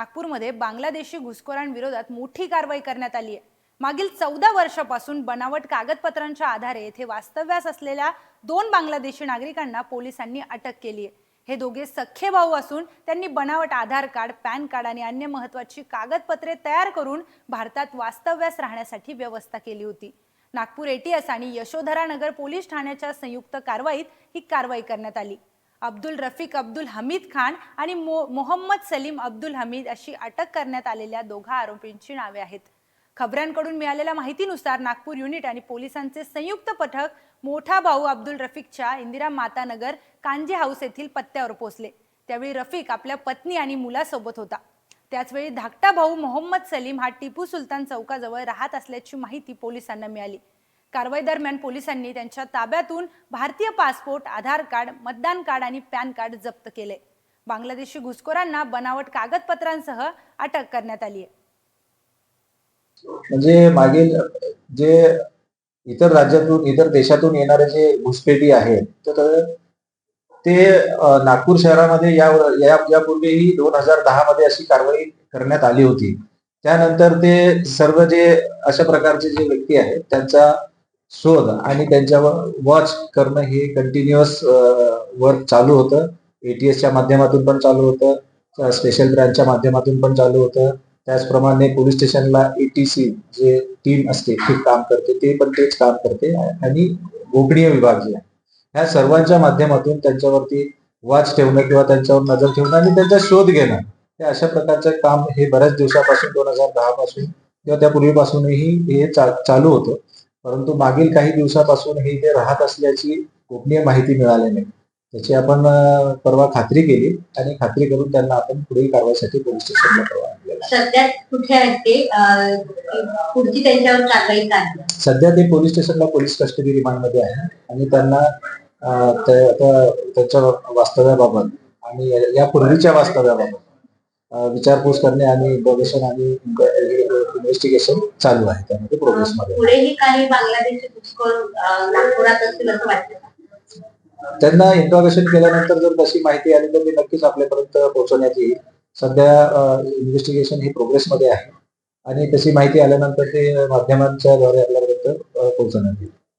नागपूरमध्ये बांगलादेशी घुसखोरांविरोधात मोठी कारवाई करण्यात आली आहे. मागील चौदा वर्षापासून बनावट कागदपत्रांच्या आधारे येथे वास्तव्यास असलेल्या दोन बांगलादेशी नागरिकांना पोलिसांनी अटक केली आहे. हे दोघे सख्खे भाऊ असून त्यांनी बनावट आधार कार्ड पॅन कार्ड आणि अन्य महत्वाची कागदपत्रे तयार करून भारतात वास्तव्यास राहण्यासाठी व्यवस्था केली होती. नागपूर एटीएस आणि यशोधरा नगर पोलीस ठाण्याच्या संयुक्त कारवाईत ही कारवाई करण्यात आली. अब्दुल रफिक अब्दुल हमीद खान आणि मो मोहम्मद सलीम अब्दुल हमीद अशी अटक करण्यात आलेल्या दोघा आरोपींची नावे आहेत. खबऱ्यांकडून मिळालेल्या माहितीनुसार नागपूर युनिट आणि पोलिसांचे संयुक्त पथक मोठा भाऊ अब्दुल रफिकच्या इंदिरा मातानगर कांजे कांजी हाऊस येथील पत्त्यावर पोहोचले. त्यावेळी रफिक आपल्या पत्नी आणि मुलासोबत होता. त्याचवेळी धाकटा भाऊ मोहम्मद सलीम हा टिपू सुलतान चौकाजवळ राहत असल्याची माहिती पोलिसांना मिळाली. कारवाई दरम्यान पोलिसांनी त्यांच्या ताब्यातून भारतीय पासपोर्ट आधार कार्ड मतदान कार्ड आणि पॅन कार्ड जप्त केले. बांगलादेशी घुसखोरांना बनावट कागदपत्रांसह अटक करण्यात आली आहे म्हणजे मागील जे इतर राज्यातून इतर देशातून येणारे जे घुसपेटी आहेत तर ते नागपूर शहरामध्ये या- यापूर्वीही दोन हजार दहा मध्ये अशी कारवाई करण्यात आली होती. त्यानंतर ते सर्व जे अशा प्रकारचे जे व्यक्ती आहेत त्यांचा शोध आणि त्यांच्यावर वॉच करणं हे कंटिन्युअस वर्क चालू होतं. एटीएसच्या माध्यमातून पण चालू होतं. स्पेशल ब्रँचच्या माध्यमातून पण चालू होतं. त्याचप्रमाणे पोलीस स्टेशनला एटीसी जे टीम असते ते काम करते ते पण तेच काम करते. आणि गोपनीय विभाग जे आहे ह्या सर्वांच्या माध्यमातून त्यांच्यावरती वाच ठेवणं किंवा त्यांच्यावर नजर ठेवणं आणि त्यांचा शोध घेणं हे अशा प्रकारचं काम हे बऱ्याच दिवसापासून दोन हजार दहा पासून किंवा त्यापूर्वीपासूनही हे चालू होतं. परंतु मागील काही दिवसापासून हे इथे राहत असल्याची गोपनीय माहिती मिळाली नाही त्याची आपण परवा खात्री केली आणि खात्री करून त्यांना आपण पुढील कारवाईसाठी पोलीस स्टेशनला दिली. सध्या कुठे आहेत पुढची त्यांच्यावर कारवाई? सध्या ते पोलीस स्टेशनला पोलीस कस्टडी रिमांडमध्ये आहे आणि त्यांना त्यांच्या वास्तव्याबाबत आणि या- यापूर्वीच्या वास्तव्याबाबत विचारपूस करणे आणि इन्फॉर्मेशन आणि इन्व्हेस्टिगेशन चालू आहे त्यामध्ये प्रोग्रेसमध्ये आहे. पुढेही काही बांगलादेशी घुसखोर अं, नागपुरात असतील असं वाटतं का? त्यांना इंट्रॉगेशन केल्यानंतर जर तशी माहिती आली तर ती नक्कीच आपल्यापर्यंत पोहोचवण्यात येईल सध्या इन्व्हेस्टिगेशन ही प्रोग्रेसमध्ये आहे आणि तशी माहिती आल्यानंतर ते माध्यमांच्या द्वारे आपल्यापर्यंत पोहोचवण्यात येईल